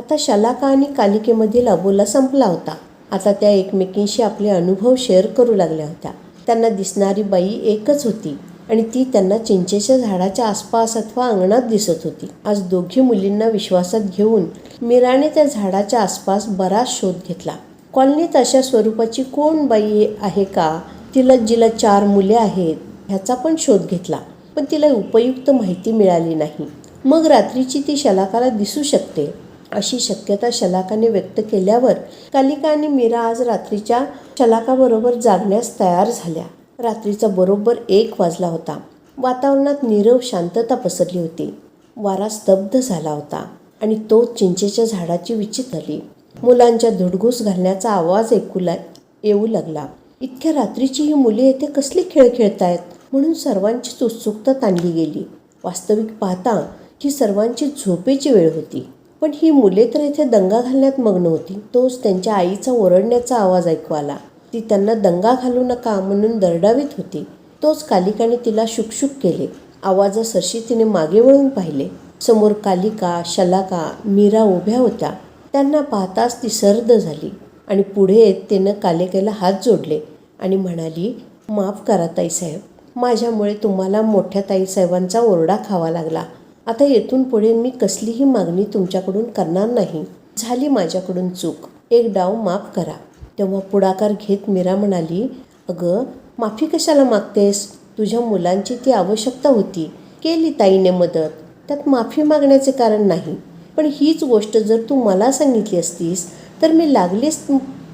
आता शलाका आणि कालिकेमधील अबोला संपला होता. आता त्या एकमेकींशी आपले अनुभव शेअर करू लागल्या होत्या. त्यांना दिसणारी बाई एकच होती आणि ती त्यांना चिंचेच्या झाडाच्या आसपास अथवा अंगणात दिसत होती. आज दोघी मुलींना विश्वासात घेऊन मीराने त्या झाडाच्या आसपास बराच शोध घेतला. कॉलनीत अशा स्वरूपाची कोण बाई आहे का? तिला जिला चार मुले आहेत ह्याचा पण शोध घेतला. पण तिला उपयुक्त माहिती मिळाली नाही. मग रात्रीची ती शलाकाला दिसू शकते. अशी शक्यता शलाकाने व्यक्त केल्यावर कालिका आणि मीरा आज रात्रीच्या शलाकाबरोबर जागण्यास तयार झाल्या. रात्रीचा बरोबर एक वाजला होता. वातावरणात नीरव शांतता पसरली होती. वारा स्तब्ध झाला होता आणि तो चिंचेच्या झाडाची विचित झाली. मुलांच्या धुडघूस घालण्याचा आवाज ऐकू ला येऊ लागला. इतक्या रात्रीची ही मुले येथे कसली खेळ खेळतायत? म्हणून सर्वांचीच उत्सुकता ताणली गेली. वास्तविक पाहता ही सर्वांची झोपेची वेळ होती. पण ही मुले तर इथे दंगा घालण्यात मग्न होती. तोच त्यांच्या आईचा ओरडण्याचा आवाज ऐकू आला. ती त्यांना दंगा घालू नका म्हणून दरडावीत होती. तोच कालिकाने तिला शुकशुक केले. आवाजासरशी तिने मागे वळून पाहिले. समोर कालिका शलाका मीरा उभ्या होत्या. त्यांना पाहताच ती सर्द झाली आणि पुढे तिनं कालिकेला हात जोडले आणि म्हणाली माफ करा ताईसाहेब. माझ्यामुळे तुम्हाला मोठ्या ताईसाहेबांचा ओरडा खावा लागला. आता येथून पुढे मी कसलीही मागणी तुमच्याकडून करणार नाही. झाली माझ्याकडून चूक. एक डाव माफ करा. तेव्हा पुढाकार घेत मीरा म्हणाली अगं माफी कशाला मागतेस? तुझ्या मुलांची ती आवश्यकता होती. केली ताईने मदत. त्यात माफी मागण्याचे कारण नाही. पण हीच गोष्ट जर तू मला सांगितली असतीस तर मी लागलीच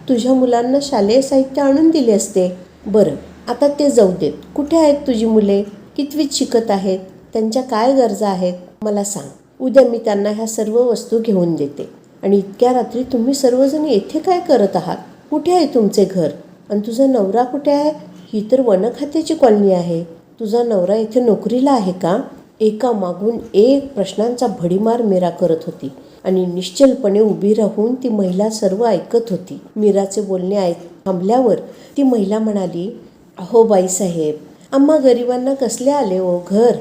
तुझ्या मुलांना शालेय साहित्य आणून दिले असते. बरं आता ते जाऊ देत. कुठे आहेत तुझी मुले? कितवीत शिकत आहेत? त्यांच्या काय गरजा आहेत मला सांग. उद्या मी त्यांना ह्या सर्व वस्तू घेऊन देते. आणि इतक्या रात्री तुम्ही सर्वजण येथे काय करत आहात? कुठे आहे तुमचे घर? आणि तुझा नवरा कुठे आहे? ही तर वनखात्याची कॉलनी आहे. तुझा नवरा इथे नोकरीला आहे का? एका मागून एक प्रश्नांचा भडीमार मीरा करत होती. आणि निश्चलपणे उभी राहून ती महिला सर्व ऐकत होती. मीराचे बोलणे ऐक थांबल्यावर ती महिला म्हणाली अहो बाईसाहेब आम्हा गरिबांना कसले आले ओ घर?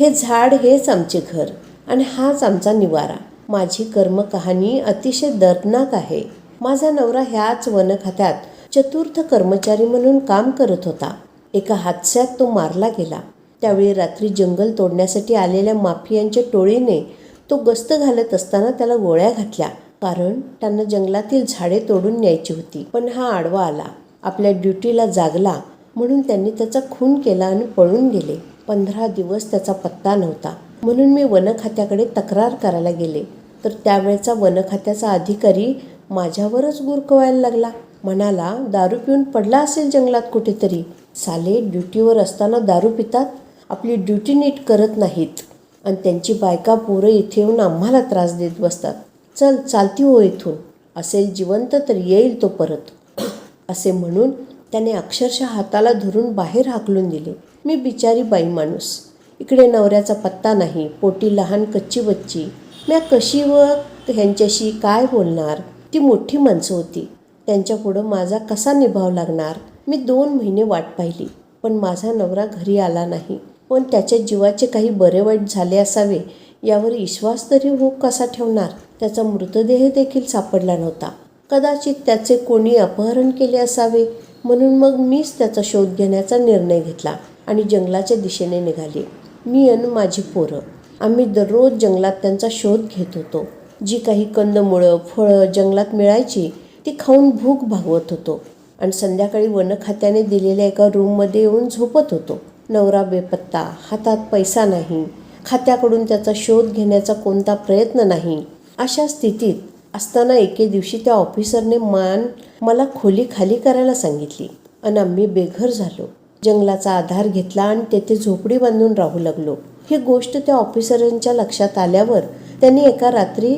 हे झाड हेच आमचे घर आणि हाच आमचा निवारा. माझी कर्मकहाणी अतिशय दर्दनाक आहे. माझा नवरा ह्याच वनखात्यात चतुर्थ कर्मचारी म्हणून काम करत होता. एका हादस्यात तो मारला गेला. त्यावेळी रात्री जंगल तोडण्यासाठी आलेल्या माफियांच्या टोळीने तो गस्त घालत असताना त्याला गोळ्या घातल्या. कारण त्यांना जंगलातील झाडे तोडून न्यायची होती. पण हा आडवा आला. आपल्या ड्युटीला जागला म्हणून त्यांनी त्याचा खून केला आणि पळून गेले. पंधरा दिवस त्याचा पत्ता नव्हता. म्हणून मी वन खात्याकडे तक्रार करायला गेले. तर त्यावेळचा वन खात्याचा अधिकारी माझ्यावरच गुरकवायला लागला. म्हणाला दारू पिऊन पडला असेल जंगलात कुठेतरी. साले ड्युटीवर असताना दारू पितात. आपली ड्युटी नीट करत नाहीत. आणि त्यांची बायका पोरं इथे येऊन आम्हाला त्रास देत बसतात. चल चालती हो इथून. असेल जिवंत तर येईल तो परत. असे म्हणून त्याने अक्षरशः हाताला धरून बाहेर हाकलून दिले. मी बिचारी बाई माणूस. इकडे नवऱ्याचा पत्ता नाही पोटी लहान कच्ची बच्ची. म्या कशी व ह्यांच्याशी काय बोलणार? ती मोठी माणसं होती. त्यांच्यापुढं माझा कसा निभाव लागणार? मी दोन महिने वाट पाहिली पण माझा नवरा घरी आला नाही. पण त्याच्या जीवाचे काही बरे वाईट झाले असावे यावर विश्वास तरी हो कसा ठेवणार? त्याचा मृतदेह देखील सापडला नव्हता. कदाचित त्याचे कोणी अपहरण केले असावे? म्हणून मग मीच त्याचा शोध घेण्याचा निर्णय घेतला आणि जंगलाच्या दिशेने निघाले. मी आणि माझी पोरं. आम्ही दररोज जंगलात त्यांचा शोध घेत होतो. जी काही कंदमुळं फळं जंगलात मिळायची ती खाऊन भूक भागवत होतो. आणि संध्याकाळी वनखात्याने दिलेल्या एका रूममध्ये येऊन झोपत होतो. नवरा बेपत्ता हातात पैसा नाही खात्याकडून त्याचा शोध घेण्याचा कोणता प्रयत्न नाही. अशा स्थितीत असताना एके दिवशी त्या ऑफिसरने मान मला खोली खाली करायला सांगितली आणि आम्ही बेघर झालो. जंगलाचा आधार घेतला आणि तेथे झोपडी बांधून राहू लागलो. ही गोष्ट त्या ऑफिसरांच्या लक्षात आल्यावर त्यांनी एका रात्री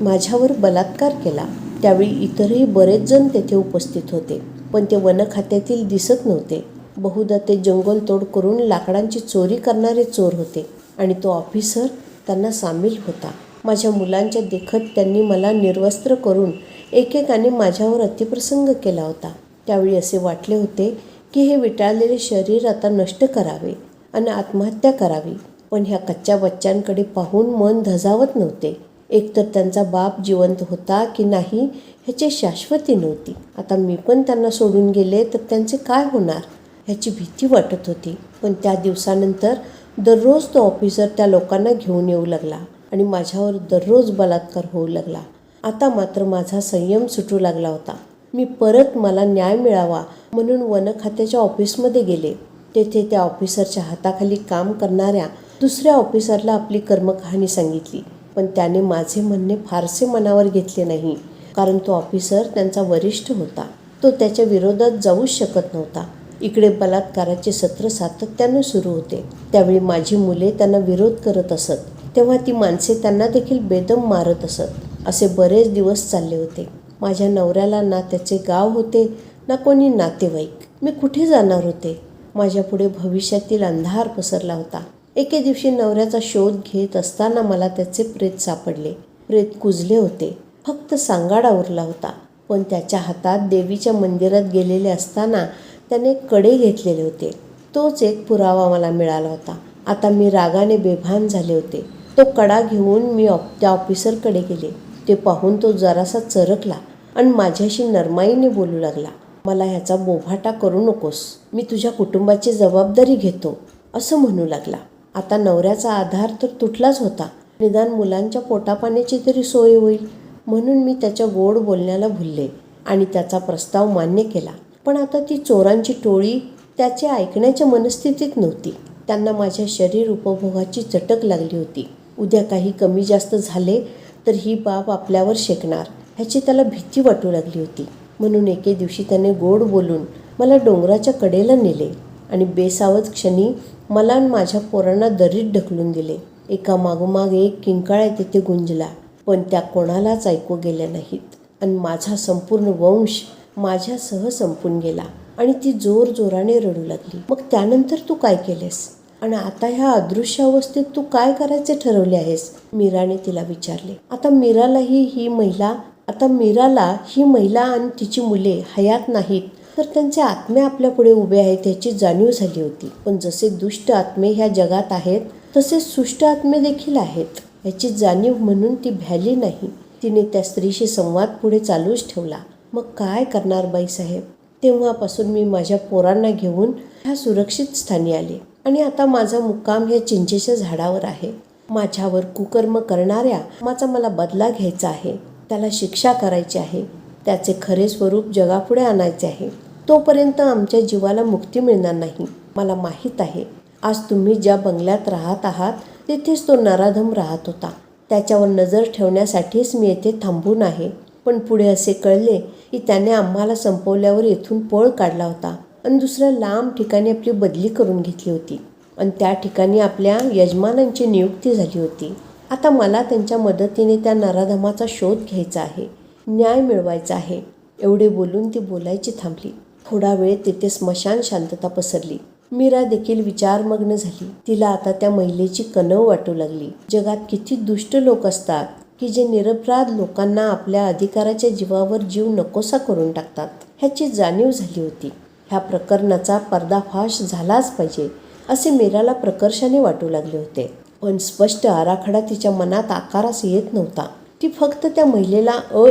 माझ्यावर बलात्कार केला. त्यावेळी इतरही बरेच जण तेथे उपस्थित होते पण ते वन खात्यातील दिसत नव्हते. बहुधा ते जंगलतोड करून लाकडांची चोरी करणारे चोर होते आणि तो ऑफिसर त्यांना सामील होता. माझ्या मुलांच्या देखत त्यांनी मला निर्वस्त्र करून एकेकाने माझ्यावर अतिप्रसंग केला होता. त्यावेळी असे वाटले होते की हे विटाळलेले शरीर आता नष्ट करावे आणि आत्महत्या करावी. पण ह्या कच्च्या बच्चांकडे पाहून मन धजावत नव्हते. एकतर त्यांचा बाप जिवंत होता की नाही ह्याची शाश्वती नव्हती. आता मी पण त्यांना सोडून गेले तर त्यांचे काय होणार? ह्याची भीती वाटत होती. पण त्या दिवसानंतर दररोज तो ऑफिसर त्या लोकांना घेऊन येऊ लागला आणि माझ्यावर दररोज बलात्कार होऊ लागला. आता मात्र माझा संयम सुटू लागला होता. मी परत मला न्याय मिळावा म्हणून वन खात्याच्या ऑफिसमध्ये गेले. तेथे त्या ऑफिसरच्या हाताखाली काम करणाऱ्या दुसऱ्या ऑफिसरला आपली कर्मकहाणी सांगितली. पण त्याने माझे म्हणणे फारसे मनावर घेतले नाही कारण तो ऑफिसर त्यांचा वरिष्ठ होता. तो त्याच्या विरोधात जाऊच शकत नव्हता. इकडे बलात्काराचे सत्र सातत्यानं सुरू होते. त्यावेळी माझी मुले त्यांना विरोध करत असत. तेव्हा ती माणसे त्यांना देखील बेदम मारत असत. असे बरेच दिवस चालले होते. माझ्या नवऱ्याला ना त्याचे गाव होते ना कोणी नातेवाईक. मी कुठे जाणार होते? माझ्यापुढे भविष्यातील अंधार पसरला होता. एके दिवशी नवऱ्याचा शोध घेत असताना मला त्याचे प्रेत सापडले. प्रेत कुजले होते. फक्त सांगाडा उरला होता. पण त्याच्या हातात देवीच्या मंदिरात गेलेले असताना त्याने कडे घेतलेले होते. तोच एक पुरावा मला मिळाला होता. आता मी रागाने बेभान झाले होते. तो कडा घेऊन मी ऑप त्या ऑफिसरकडे गेले. ते पाहून तो जरासा चरकला आणि माझ्याशी नरमाईने बोलू लागला. मला ह्याचा बोभाटा करू नकोस. मी तुझ्या कुटुंबाची जबाबदारी घेतो असं म्हणू लागला. आता नवऱ्याचा आधार तर तुटलाच होता. निदान मुलांच्या पोटापाण्याची तरी सोय होईल. म्हणून मी त्याच्या गोड बोलण्याला भुलले आणि त्याचा प्रस्ताव मान्य केला. पण आता ती चोरांची टोळी त्याचे ऐकण्याच्या मनस्थितीत नव्हती. त्यांना माझ्या शरीर उपभोगाची चटक लागली होती. उद्या काही कमी जास्त झाले तर ही बाब आपल्यावर शेकणार. ह्याची त्याला भीती वाटू लागली होती. म्हणून एके दिवशी त्याने गोड बोलून मला डोंगराच्या कडेला नेले आणि बेसावत क्षणी मला आणि माझ्या पोरांना दरीत ढकलून दिले. एका मागोमाग एक किंकाळ्या तिथे गुंजला पण त्या कोणालाच ऐकू गेल्या नाहीत. आणि माझा संपूर्ण वंश माझ्यासह संपून गेला आणि ती जोर जोराने रडू लागली. मग त्यानंतर तू काय केलेस? आणि आता ह्या अदृश्य अवस्थेत तू काय करायचे ठरवले आहेस? मीराने तिला विचारले. आता मीरालाही ही महिला आता मीराला ही महिला आणि तिची मुले हयात नाहीत. तर त्यांचे आत्मे आपल्या पुढे उभे आहेत याची जाणीव झाली होती. पण जसे दुष्ट आत्मे ह्या जगात आहेत तसे सुष्ट आत्मे देखील आहेत. याची जाणीव म्हणून ती भ्याली नाही. तिने त्या स्त्रीशी संवाद पुढे चालूच ठेवला. मग काय करणार बाईसाहेब? तेव्हापासून मी माझ्या पोरांना घेऊन ह्या सुरक्षित स्थानी आले. आणि आता माझा मुक्काम हे चिंचेच्या झाडावर आहे. माझ्यावर कुकर्म करणाऱ्या माझा मला बदला घ्यायचा आहे. त्याला शिक्षा करायची आहे. त्याचे खरे स्वरूप जगापुढे आणायचे आहे. तोपर्यंत आमच्या जीवाला मुक्ती मिळणार नाही. मला माहीत आहे. आज तुम्ही ज्या बंगल्यात राहत आहात तिथेच तो नराधम राहत होता. त्याच्यावर नजर ठेवण्यासाठीच मी येथे थांबून आहे. पण पुढे असे कळले की त्याने आम्हाला संपवल्यावर येथून पळ काढला होता. आणि दुसऱ्या लांब ठिकाणी आपली बदली करून घेतली होती. आणि त्या ठिकाणी आपल्या यजमानांची नियुक्ती झाली होती. आता मला त्यांच्या मदतीने त्या नराधमाचा शोध घ्यायचा आहे. न्याय मिळवायचा आहे. एवढे बोलून ती बोलायची थांबली. थोडा वेळ तिथे स्मशान शांतता पसरली. मीरा देखील विचारमग्न झाली. तिला आता त्या महिलेची कणव वाटू लागली. जगात किती दुष्ट लोक असतात की जे निरपराध लोकांना आपल्या अधिकाराच्या जीवावर जीव नकोसा करून टाकतात. ह्याची जाणीव झाली होती. ह्या प्रकरणाचा पर्दाफाश झालाच पाहिजे असे मीराला प्रकर्षाने वाटू लागले होते. पण स्पष्ट आराखडा तिच्या मनात आकारास येत नव्हता. ती फक्त त्या महिलेला अ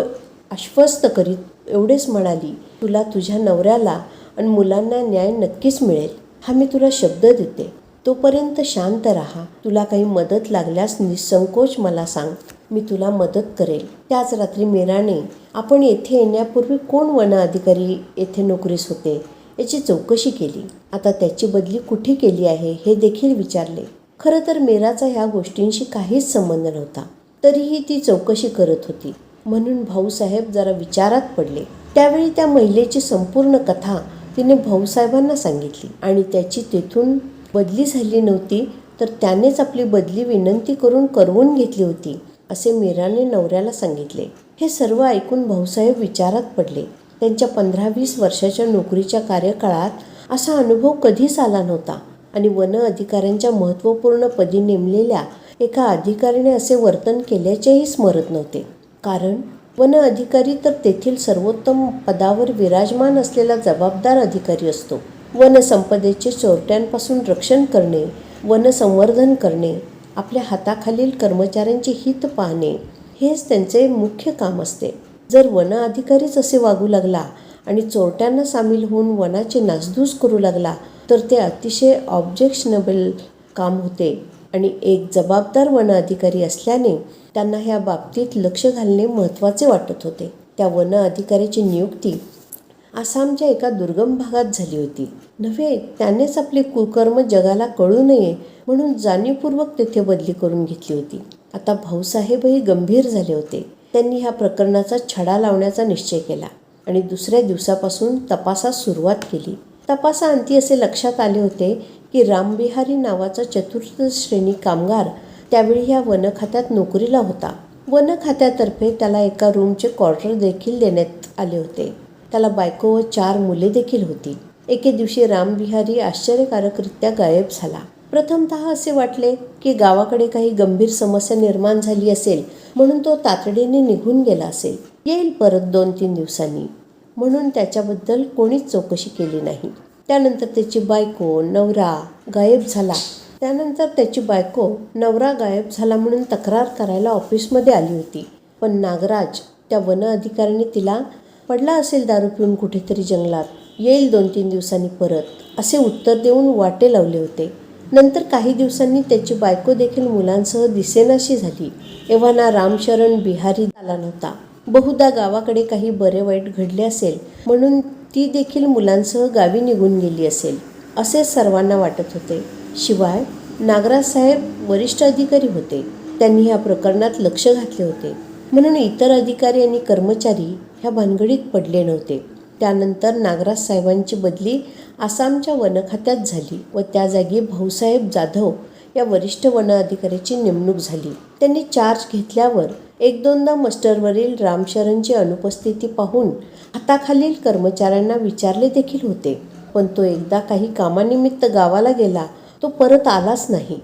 आश्वस्त करीत एवढेच म्हणाली तुला तुझ्या नवऱ्याला आणि मुलांना न्याय नक्कीच मिळेल. हा मी तुला शब्द देते. तोपर्यंत शांत राहा. तुला काही मदत लागल्यास निसंकोच मला सांग. मी तुला मदत करेल. त्याच रात्री मीराने आपण येथे येण्यापूर्वी कोण वन अधिकारी येथे नोकरीस होते? याची चौकशी केली. आता त्याची बदली कुठे केली आहे हे देखील विचारले. खरं तर मीराचा ह्या गोष्टींशी काहीच संबंध नव्हता. तरीही ती चौकशी करत होती. म्हणून भाऊसाहेब जरा विचारात पडले. त्यावेळी त्या महिलेची संपूर्ण कथा तिने भाऊसाहेबांना सांगितली. आणि त्याची तेथून बदली झाली नव्हती तर त्यानेच आपली बदली विनंती करून करवून घेतली होती असे मीराने नवऱ्याला सांगितले. हे सर्व ऐकून भाऊसाहेब विचारात पडले. त्यांच्या पंधरा वीस वर्षाच्या नोकरीच्या कार्यकाळात असा अनुभव कधीच आला नव्हता. आणि वन अधिकाऱ्यांच्या महत्त्वपूर्ण पदी नेमलेल्या एका अधिकाऱ्याने असे वर्तन केल्याचेही स्मरत नव्हते. कारण वन अधिकारी तर तेथील सर्वोत्तम पदावर विराजमान असलेला जबाबदार अधिकारी असतो. वनसंपदेचे चोरट्यांपासून रक्षण करणे वनसंवर्धन करणे आपल्या हाताखालील कर्मचाऱ्यांचे हित पाहणे हेच त्यांचे मुख्य काम असते. जर वन अधिकारीच असे वागू लागला आणि चोरट्यांना सामील होऊन वनाची नासधूस करू लागला तर ते अतिशय ऑब्जेक्शनेबल काम होते. आणि एक जबाबदार वन अधिकारी असल्याने त्यांना ह्या बाबतीत लक्ष घालणे महत्त्वाचे वाटत होते. त्या वन अधिकाऱ्याची नियुक्ती आसामच्या एका दुर्गम भागात झाली होती. नव्हे त्यानेच आपले कुकर्म जगाला कळू नये म्हणून जाणीवपूर्वक तेथे बदली करून घेतली होती. आता भाऊसाहेबही गंभीर झाले होते. त्यांनी ह्या प्रकरणाचा छडा लावण्याचा निश्चय केला आणि दुसऱ्या दिवसापासून तपासास सुरुवात केली. तपासाअंती असे लक्षात आले होते की रामबिहारी नावाचा चतुर्थ श्रेणी कामगार त्यावेळी ह्या वनखात्यात नोकरीला होता. वन खात्यातर्फे त्याला एका रूमचे क्वार्टर देखील देण्यात आले होते. त्याला बायको व चार मुले देखील होती. एके दिवशी रामबिहारी आश्चर्यकारकरित्या गायब झाला. प्रथमतः असे वाटले की गावाकडे काही गंभीर समस्या निर्माण झाली असेल म्हणून तो तातडीने निघून गेला असेल. येईल परत दोन तीन दिवसांनी. म्हणून त्याच्याबद्दल कोणीच चौकशी केली नाही. त्यानंतर त्याची बायको नवरा गायब झाला. त्यानंतर त्याची बायको नवरा गायब झाला म्हणून तक्रार करायला ऑफिसमध्ये आली होती. पण नागराज त्या वन अधिकाऱ्याने तिला पडला असेल दारू पिऊन कुठेतरी जंगलात. येईल दोन तीन दिवसांनी परत. असे उत्तर देऊन वाटे लावले होते. नंतर काही दिवसांनी त्याची बायको देखील मुलांसह दिसेनाशी झाली. एव्हा ना रामशरण बिहारी आला नव्हता. बहुधा गावाकडे काही बरे वाईट घडले असेल म्हणून ती देखील मुलांसह गावी निघून गेली असेल असे सर्वांना वाटत होते. शिवाय नागराज साहेब वरिष्ठ अधिकारी होते. त्यांनी ह्या प्रकरणात लक्ष घातले होते. म्हणून इतर अधिकारी आणि कर्मचारी ह्या भानगडीत पडले नव्हते. त्यानंतर नागराज साहेबांची बदली आसामच्या वनखात्यात झाली व त्या जागी भाऊसाहेब जाधव या वरिष्ठ वन अधिकाऱ्याची नेमणूक झाली. त्यांनी चार्ज घेतल्यावर एक दोनदा मस्टरवरील रामशरणची अनुपस्थिती पाहून हाताखालील कर्मचाऱ्यांना विचारले देखील होते. पण तो एकदा काही कामानिमित्त गावाला गेला तो परत आलाच नाही.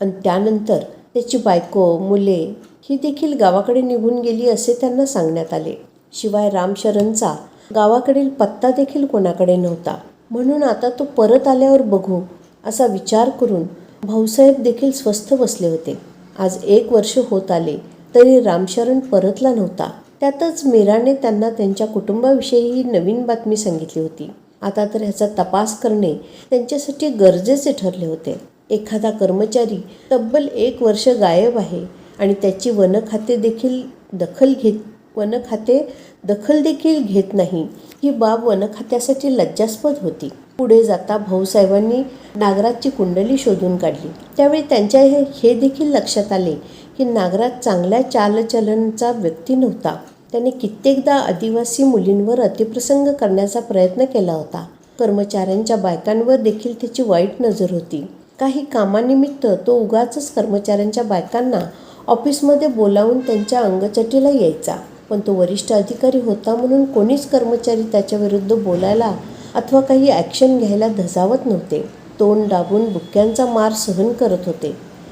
आणि त्यानंतर त्याची बायको मुले ही देखील गावाकडे निघून गेली असे त्यांना सांगण्यात आले. शिवाय रामशरणचा गावाकडील पत्ता देखील कोणाकडे नव्हता. म्हणून आता तो परत आल्यावर बघू असा विचार करून भाऊसाहेब देखील स्वस्थ बसले होते. आज एक वर्ष होत आले तरी रामशरण परतला नव्हता. त्यातच मीराने त्यांना त्यांच्या कुटुंबाविषयी ही नवीन बातमी सांगितली होती. आता तर ह्याचा तपास करणे त्यांच्यासाठी गरजेचे ठरले होते. एखादा कर्मचारी तब्बल एक वर्ष गायब आहे आणि त्याची वनखाते देखील दखल घेत वन खाते दखल देखील घेत नाही. ही बाब वनखात्यासाठी लज्जास्पद होती. पुढे जाता भाऊसाहेबांनी नागराजची कुंडली शोधून काढली. त्यावेळी त्यांच्या हे हे देखील लक्षात आले की नागराज चांगल्या चालचलनचा व्यक्ती नव्हता. त्याने कित्येकदा आदिवासी मुलींवर अतिप्रसंग करण्याचा प्रयत्न केला होता. कर्मचाऱ्यांच्या बायकांवर देखील त्याची वाईट नजर होती. काही कामानिमित्त तो उगाचच कर्मचाऱ्यांच्या बायकांना ऑफिसमध्ये बोलावून त्यांच्या अंगचटीला यायचा. पण तो वरिष्ठ अधिकारी होता म्हणून कोणीच कर्मचारी त्याच्याविरुद्ध बोलायला अथवा काही ॲक्शन घ्यायला धजावत नव्हते. तोंड दाबून बुक्क्यांचा मार सहन करत होते.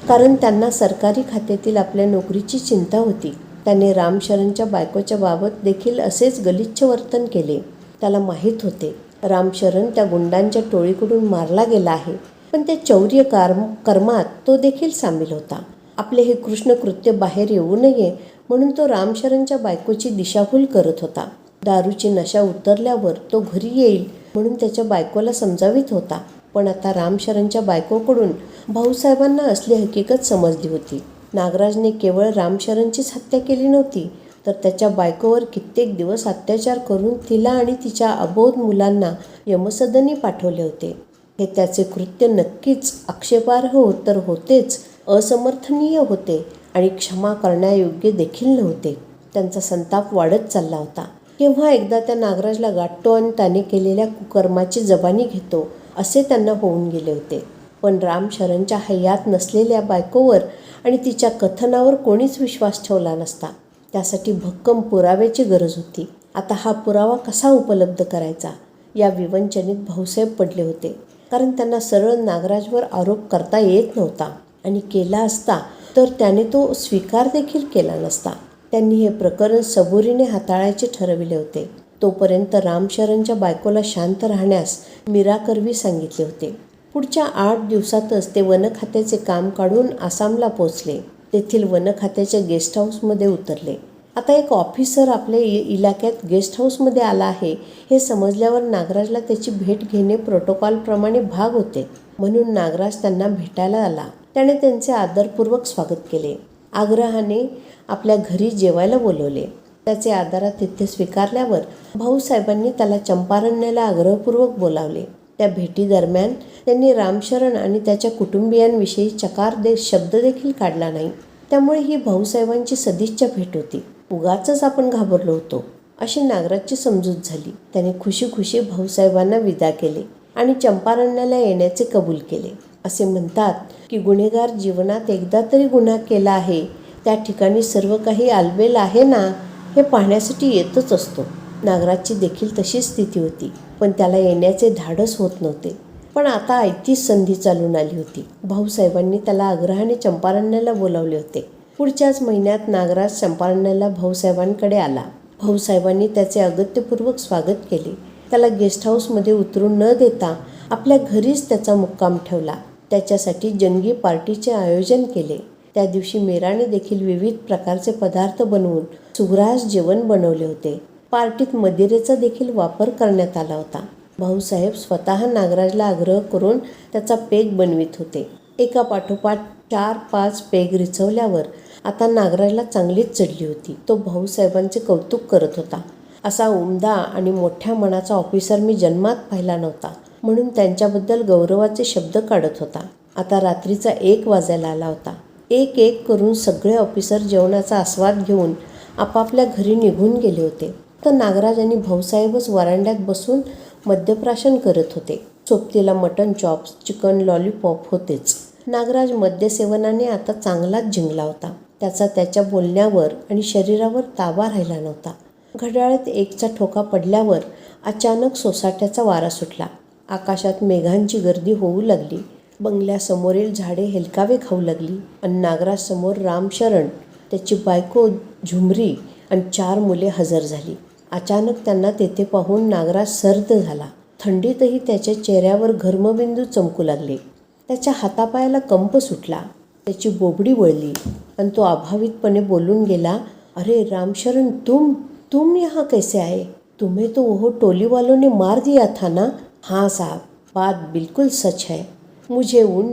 कारण त्यांना सरकारी खात्यातील आपल्या नोकरीची चिंता होती. त्याने रामशरणच्या बायकोच्या बाबत देखील असेच गलिच्छ वर्तन केले. त्याला माहीत होते रामशरण त्या गुंडांच्या टोळीकडून मारला गेला आहे. पण त्या चौर्य कर्म कर्मात तो देखील सामील होता. आपले हे कृष्ण कृत्य बाहेर येऊ नये म्हणून तो रामशरणच्या बायकोची दिशाभूल करत होता. दारूची नशा उतरल्यावर तो घरी येईल म्हणून त्याच्या बायकोला समजावित होता. पण आता रामशरणच्या बायकोकडून भाऊसाहेबांना असली हकीकत समजली होती. नागराजने केवळ रामशरणचीच हत्या केली नव्हती तर त्याच्या बायकोवर कित्येक दिवस अत्याचार करून तिला आणि तिच्या अबोध मुलांना यमसदनी पाठवले होते. हे त्याचे कृत्य नक्कीच आक्षेपार्ह हो तर होतेच असमर्थनीय होते. आणि क्षमा करण्यायोग्य देखील नव्हते. त्यांचा संताप वाढत चालला होता. केव्हा एकदा त्या नागराजला गाठतो आणि त्याने केलेल्या कुकर्माची जबानी घेतो असे त्यांना होऊन गेले होते. पण रामशरणच्या हयात नसलेल्या बायकोवर आणि तिच्या कथनावर कोणीच विश्वास ठेवला नसता. त्यासाठी भक्कम पुराव्याची गरज होती. आता हा पुरावा कसा उपलब्ध करायचा? या विवंचनेत भाऊसाहेब पडले होते. कारण त्यांना सरळ नागराजवर आरोप करता येत नव्हता. आणि केला असता तर त्याने तो स्वीकार देखील केला नसता. त्यांनी हे प्रकरण सबुरीने हाताळायचे ठरविले होते. तोपर्यंत रामशरणच्या बायकोला शांत राहण्यास मीराकरवी सांगितले होते. पुढच्या आठ दिवसातच ते वनखात्याचे काम काढून आसामला पोचले तेथील वनखात्याच्या गेस्ट हाऊसमध्ये उतरले. आता एक ऑफिसर आपल्या इ- इलाक्यात गेस्ट हाऊसमध्ये आला आहे. हे समजल्यावर नागराजला त्याची भेट घेणे प्रोटोकॉलप्रमाणे भाग होते. म्हणून नागराज त्यांना भेटायला आला. त्याने त्यांचे आदरपूर्वक स्वागत केले. आग्रहाने आपल्या घरी जेवायला बोलवले. त्याचे आदरातिथ्य स्वीकारल्यावर भाऊसाहेबांनी त्याला चंपारण्याला आग्रहपूर्वक बोलावले. त्या भेटीदरम्यान त्यांनी रामशरण आणि त्याच्या कुटुंबियांविषयी चकार दे शब्द देखील काढला नाही. त्यामुळे ही भाऊसाहेबांची सदिच्छा भेट होती. उगाच आपण घाबरलो होतो. अशी नागराजची समजूत झाली. त्याने खुशी खुशी भाऊसाहेबांना विदा केले आणि चंपारण्याला येण्याचे कबूल केले. असे म्हणतात की गुन्हेगार जीवनात एकदा तरी गुन्हा केला आहे त्या ठिकाणी सर्व काही आलबेल आहे ना हे पाहण्यासाठी येतच असतो. नागराजची देखील तशीच स्थिती होती पण त्याला येण्याचे धाडस होत नव्हते. पण आता ऐतीच संधी चालून आली होती. भाऊसाहेबांनी त्याला आग्रहाने चंपारण्याला बोलावले होते. पुढच्याच महिन्यात नागराज चंपारण्याला भाऊसाहेबांकडे आला. भाऊसाहेबांनी त्याचे अगत्यपूर्वक स्वागत केले. त्याला गेस्ट हाऊसमध्ये उतरून न देता आपल्या घरीच त्याचा मुक्काम ठेवला. त्याच्यासाठी जंगी पार्टीचे आयोजन केले. त्या दिवशी मेराने देखील विविध प्रकारचे पदार्थ बनवून सुग्रास जेवण बनवले होते. पार्टीत मदिरेचा देखील वापर करण्यात आला होता. भाऊसाहेब स्वतः नागराजला आग्रह करून त्याचा पेग बनवित होते. एका पाठोपाठ चार पाच पेग रिचवल्यावर आता नागराजला चांगलीच चढली होती. तो भाऊसाहेबांचे कौतुक करत होता. असा उमदा आणि मोठ्या मनाचा ऑफिसर मी जन्मात पाहिला नव्हता. म्हणून त्यांच्याबद्दल गौरवाचे शब्द काढत होता. आता रात्रीचा एक वाजायला आला होता. एक एक करून सगळे ऑफिसर जेवणाचा आस्वाद घेऊन आपापल्या घरी निघून गेले होते. तर नागराज आणि भाऊसाहेबच वरांड्यात बसून मद्यप्राशन करत होते. सोबतीला मटन चॉप्स चिकन लॉलीपॉप होतेच. नागराज मद्यसेवनाने आता चांगलाच जिंकला होता. त्याचा त्याच्या बोलण्यावर आणि शरीरावर ताबा राहिला नव्हता. घड्याळात एकचा ठोका पडल्यावर अचानक सोसाट्याचा वारा सुटला. आकाशात मेघांची गर्दी होऊ लागली. बंगल्यासमोरील झाडे हेलकावे खाऊ लागली. आणि नागरासमोर रामशरण त्याची बायको झुमरी आणि चार मुले हजर झाली. अचानक त्यांना तेथे पाहून नागराज सर्द झाला. थंडीतही त्याच्या चेहऱ्यावर घर्मबिंदू चमकू लागले. त्याच्या हातापायाला कंप सुटला. त्याची बोबडी वळली. आणि तो अभावितपणे बोलून गेला अरे रामशरण तुम तुम यहाँ कैसे आए? तुम्हें तो वो टोली वालों ने मार दिया था ना? हाँ साहब बात बिल्कुल सच है। मुझे उन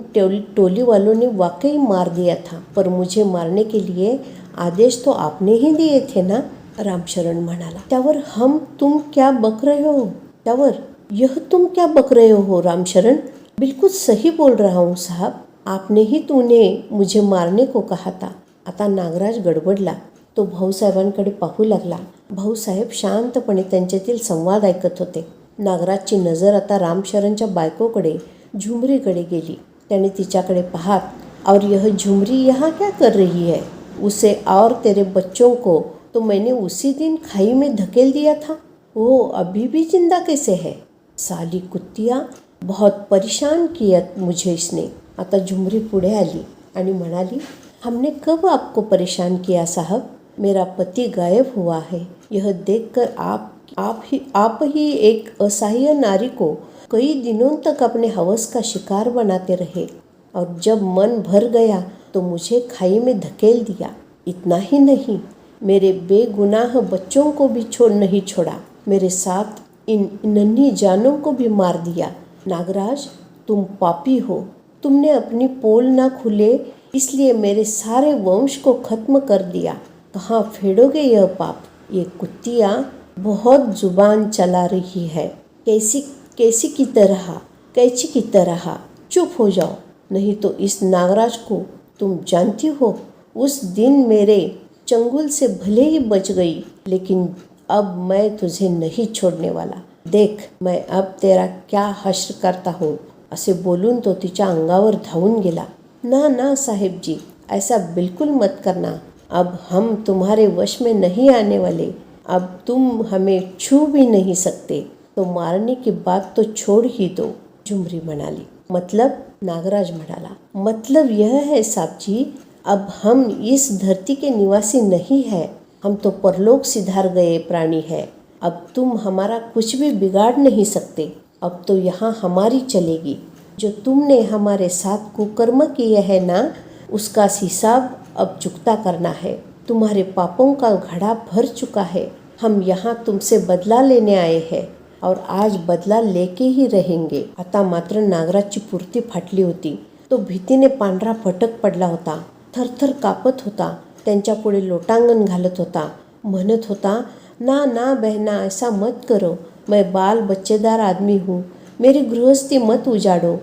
टोली वालों ने वाकई मार दिया था पर मुझे मारने के लिए आदेश तो आपने ही दिए थे ना? रामशरण म्हणाला त्यावर हम तुम क्या बक रहे हो? त्यावर यह तुम क्या बक रहे हो रामशरण बिल्कुल सही बोल रहा हूँ साहब आपने ही तूने मुझे मारने को कहा था। आता नागराज गडबडला तो भाऊसाहेबांकडे पाहू लागला। भाऊसाहेब शांतपणे त्यांच्यातील संवाद ऐकत होते। नागराजची नज़र आता रामशरणच्या बायकोकडे, झुमरीकडे गेली. त्याने तिच्याकडे पाहात और यह झुमरी यहाँ क्या कर रही है? उसे और तेरे बच्चों को तो मैंने उसी दिन खाई में धकेल दिया था। वो अभी भी ज़िंदा कैसे है? साली कुत्तिया, बहुत परेशान किया मुझे इसने। आता झुमरी पुढे आली आणि म्हणाली, हमने कब आपको परेशान किया साहब? मेरा पति गायब हुआ है। यह देखकर आप आप ही आप ही एक असहाय नारी को कई दिनों तक अपने हवस का शिकार बनाते रहे और जब मन भर गया तो मुझे खाई में धकेल दिया। इतना ही नहीं, मेरे बेगुनाह बच्चों को भी छोड़ नहीं छोड़ा। मेरे साथ इन नन्ही जानों को भी मार दिया। नागराज, तुम पापी हो। तुमने अपनी पोल ना खुले, इसलिए मेरे सारे वंश को खत्म कर दिया। कहाँ फेडोगे यह पाप? ये कुत्तियाँ बहुत ज़ुबान चला रही है। कैसी कैसी की तरह कैची की तरह, चुप हो जाओ। नहीं तो इस नागराज को तुम जानती हो, उस दिन मेरे चंगुल से भले ही बच गई, लेकिन अब मैं तुझे नहीं छोड़ने वाला। देख, मैं अब तेरा क्या हश्र करता हूँ? असे बोलून तो तिच्या अंगावर धावून गेला। ना ना साहेब जी ऐसा बिल्कुल मत करना। अब हम तुम्हारे वश में नहीं आने वाले। अब तुम हमें छू भी नहीं सकते। तो मारने की बात तो छोड़ ही दो, झुमरी म्हणाली मतलब नागराज म्हणाला मतलब यह है साहब जी अब हम इस धरती के निवासी नहीं है। हम तो परलोक सिधार गए प्राणी है। अब तुम हमारा कुछ भी बिगाड़ नहीं सकते। अब तो यहाँ हमारी चलेगी। जो तुमने हमारे साथ कुकर्म किए है ना, उसका हिसाब अब चुकता करना है। तुम्हारे पापों का घड़ा भर चुका है। हम यहाँ तुमसे बदला लेने आए हैं और आज बदला लेके ही रहेंगे। आता मात्र नागराजची पुरती फाटली होती। तो भीतीने पांढरा फटक पडला होता, थरथर कापत होता, त्यांच्या पुढे लोटांगण घालत होता। म्हणत होता, ना ना बहना, ऐसा मत करो। मैं बाल बच्चेदार आदमी हूँ। मेरी गृहस्थी मत उजाड़ो।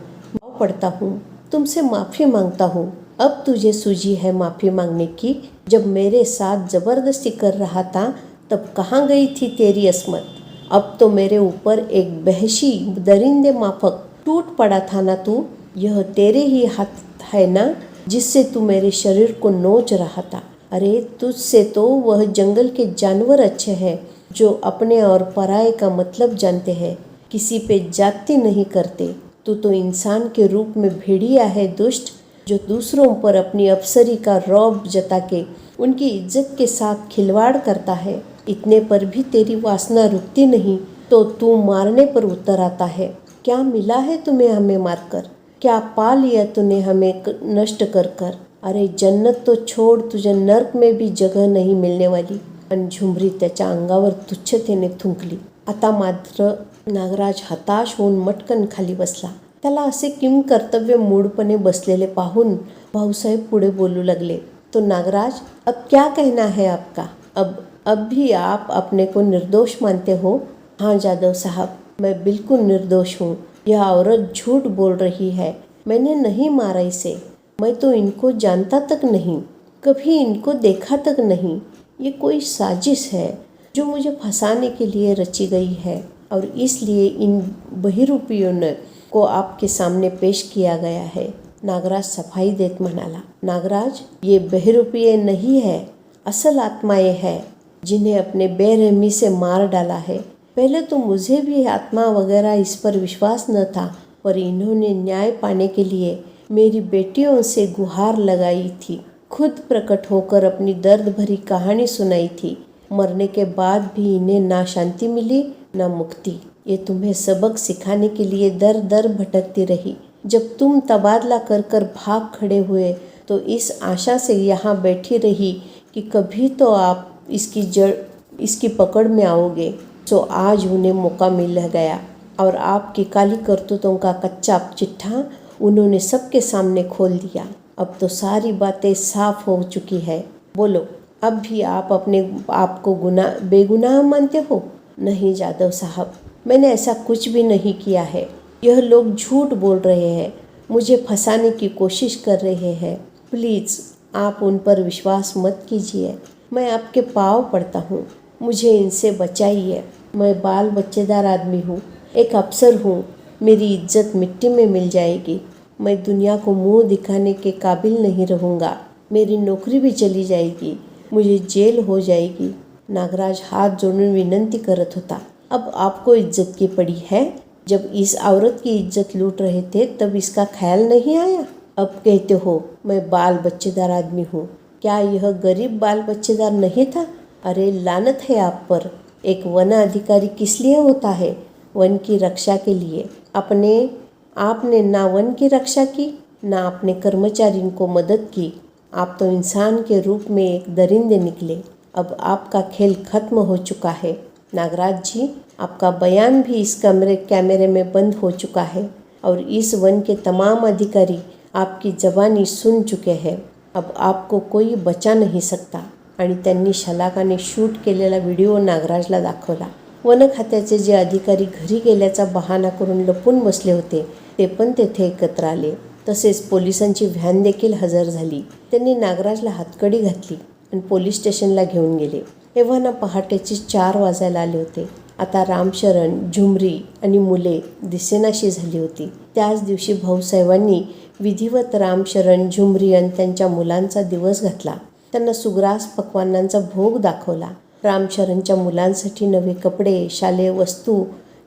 पड़ता हूँ। तुमसे माफ़ी माँगता हूँ। अब तुझे सूझी है माफ़ी मांगने की। जब मेरे साथ ज़बरदस्ती कर रहा था, तब कहाँ गई थी तेरी असमत अब तो मेरे ऊपर एक बहशी दरिंदे माफक टूट पड़ा था ना तू? यह तेरे ही हाथ है ना, जिससे तू मेरे शरीर को नोच रहा था? अरे, तुझसे तो वह जंगल के जानवर अच्छे हैं, जो अपने और पराये का मतलब जानते हैं। किसी पे जाति नहीं करते। तू तो इंसान के रूप में भेड़िया है, दुष्ट। जो दूसरों पर अपनी अफसरी का रौब जता के उनकी इज़्ज़त के साथ खिलवाड़ करता है, इतने पर भी तेरी वासना रुकती नहीं तो तू मारने पर उतर आता है। क्या मिला है तुम्हें हमें मारकर? क्या पा लिया तूने हमें नष्ट कर कर? अरे जन्नत तो छोड़, तुझे नर्क में भी जगह नहीं मिळने वाली। झुमरी त्याच्या अंगावर तुच्छतेने थुंकली। आता मात्र नागराज हताश होऊन मटकन खाली बसला। त्याला असे किम कर्तव्य मूडपणे बसलेले पाहून भाऊसाहेब पुढे बोलू लागले तो नागराज, अब क्या कहना है आपका? अब अब भी आप अपने को निर्दोष मानते हो? हाँ जादव साहब, मैं बिल्कुल निर्दोष हूँ। यह औरत झूठ बोल रही है। मैंने नहीं मारा इसे। मैं तो इनको जानता तक नहीं, कभी इनको देखा तक नहीं। ये कोई साजिश है जो मुझे फंसाने के लिए रची गई है और इसलिए इन बहिरूपियों ने को आपके सामने पेश किया गया है। नागराज सफ़ाई देत म्हणाला नागराज, ये बहरूपीय नहीं है, असल आत्माएँ है, जिन्हें अपने बेरहमी से मार डाला है। पहले तो मुझे भी आत्मा वगैरह इस पर विश्वास न था पर इन्होंने न्याय पाने के लिए मेरी बेटियों से गुहार लगाई थी। खुद प्रकट होकर अपनी दर्द भरी कहानी सुनाई थी। मरने के बाद भी इन्हें ना शांति मिली, ना मुक्ति। ये तुम्हें सबक सिखाने के लिए दर दर भटकती रही। जब तुम तबादला कर कर भाग खड़े हुए तो इस आशा से यहाँ बैठी रही कि कभी तो आप इसकी जड़, इसकी पकड़ में आओगे। तो आज उन्हें मौका मिल गया। और आपकी काली करतूतों का कच्चा चिट्ठा उन्होंने सबके सामने खोल दिया। अब तो सारी बातें साफ़ हो चुकी है। बोलो, अब भी आप अपने आप को गुना, बेगुनाह मानते हो? नहीं जादव साहब मैंने ऐसा कुछ भी नहीं किया है। यह लोग झूठ बोल रहे हैं। मुझे फंसाने की कोशिश कर रहे हैं। प्लीज़, आप उन पर विश्वास मत कीजिए। मैं आपके पाँव पड़ता हूँ। मुझे इनसे बचाइए। मैं बाल बच्चेदार आदमी हूँ। एक अफसर हूँ। मेरी इज़्ज़त मिट्टी में मिल जाएगी। मैं दुनिया को मुँह दिखाने के काबिल नहीं रहूँगा। मेरी नौकरी भी चली जाएगी। मुझे जेल हो जाएगी। नागराज हाथ जोड़ने विनंती करत होता। अब आपको इज़्ज़त की पड़ी है। जब इस औरत की इज़्ज़त लूट रहे थे, तब इसका ख्याल नहीं आया। अब कहते हो, मैं बाल बच्चेदार आदमी हूँ। क्या यह गरीब बाल बच्चेदार नहीं था? अरे, लानत है आप पर। एक वन अधिकारी किस लिए होता है? वन की रक्षा के लिए। अपने, आपने ना वन की रक्षा की, ना अपने कर्मचारियों को मदद की। आप तो इंसान के रूप में एक दरिंदे निकले। अब आपका खेल खत्म हो चुका है। नागराज जी आपका बयान भी इस कमरे कैमरे में बंद हो चुका है और इस वन के तमाम अधिकारी आपकी जबानी सुन चुके हैं। अब आपको कोई बचा नहीं सकता। आणि त्यांनी शलाकाने शूट केलेला व्हिडिओ नागराजला दाखवला। वन खात्याचे जे अधिकारी घरी गेल्याचा बहाणा करून लपून बसले होते ते पण तेथे एकत्र आले. तसेच पोलिसांची व्हॅन देखील हजर झाली. त्यांनी नागराजला हातकडी घातली आणि पोलीस स्टेशनला घेऊन गेले. तेव्हा ना पहाटेचे चार वाजायला आले होते. आता रामशरण झुमरी आणि मुले दिसेनाशी झाली होती. त्याच दिवशी भाऊसाहेबांनी विधिवत रामशरण झुमरी आणि त्यांच्या मुलांचा दिवस घातला. त्यांना सुग्रास पक्वानांचा भोग दाखवला. रामशरणच्या मुलांसाठी नवे कपडे शालेय वस्तू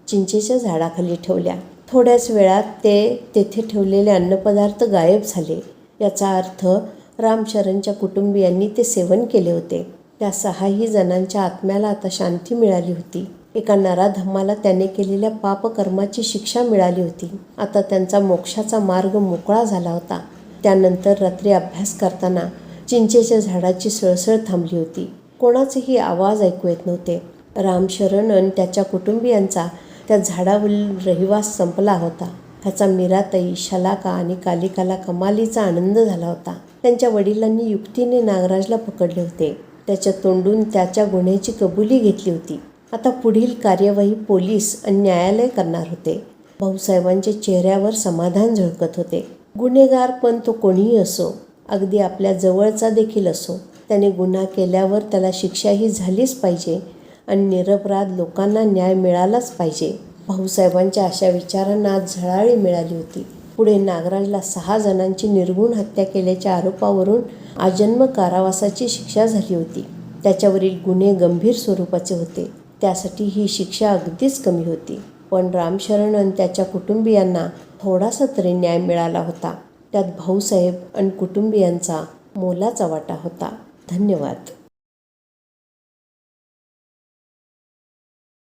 चिंचेच्या झाडाखाली ठेवल्या. थोड्याच वेळात ते तेथे ठेवलेले अन्नपदार्थ गायब झाले. याचा अर्थ रामशरणच्या कुटुंबियांनी ते सेवन केले होते. त्या सहाही जणांच्या आत्म्याला आता शांती मिळाली होती. एका नराधमाला त्याने केलेल्या पापकर्माची शिक्षा मिळाली होती. आता त्यांचा मोक्षाचा मार्ग मोकळा झाला होता. त्यानंतर रात्री अभ्यास करताना चिंचेच्या झाडाची सळसळ थांबली होती. कोणाचेही आवाज ऐकू येत नव्हते. रामशरण आणि त्याच्या कुटुंबियांचा त्या झाडावरील रहिवास संपला होता. ह्याचा मीराताई शलाका आणि कालिकाला कमालीचा आनंद झाला होता. त्यांच्या वडिलांनी युक्तीने नागराजला पकडले होते. त्याच्या तोंडून त्याच्या गुन्ह्याची कबुली घेतली होती. आता पुढील कार्यवाही पोलीस आणि न्यायालय करणार होते. भाऊसाहेबांच्या चेहऱ्यावर समाधान झळकत होते. गुन्हेगार पण तो कोणीही असो अगदी आपल्या जवळचा देखील असो त्याने गुन्हा केल्यावर त्याला शिक्षाही झालीच पाहिजे आणि निरपराध लोकांना न्याय मिळालाच पाहिजे. भाऊसाहेबांच्या अशा विचारांना आज झळाळी मिळाली होती. पुढे नागराजला सहा जणांची निर्गुण हत्या केल्याच्या आरोपावरून आजन्म कारावासाची शिक्षा झाली होती. त्याच्यावरील गुन्हे गंभीर स्वरूपाचे होते. त्यासाठी ही शिक्षा अगदीच कमी होती. पण रामशरण आणि त्याच्या कुटुंबियांना थोडासा तरी न्याय मिळाला होता. त्यात भाऊसाहेब आणि कुटुंबियांचा मोलाचा वाटा होता. धन्यवाद.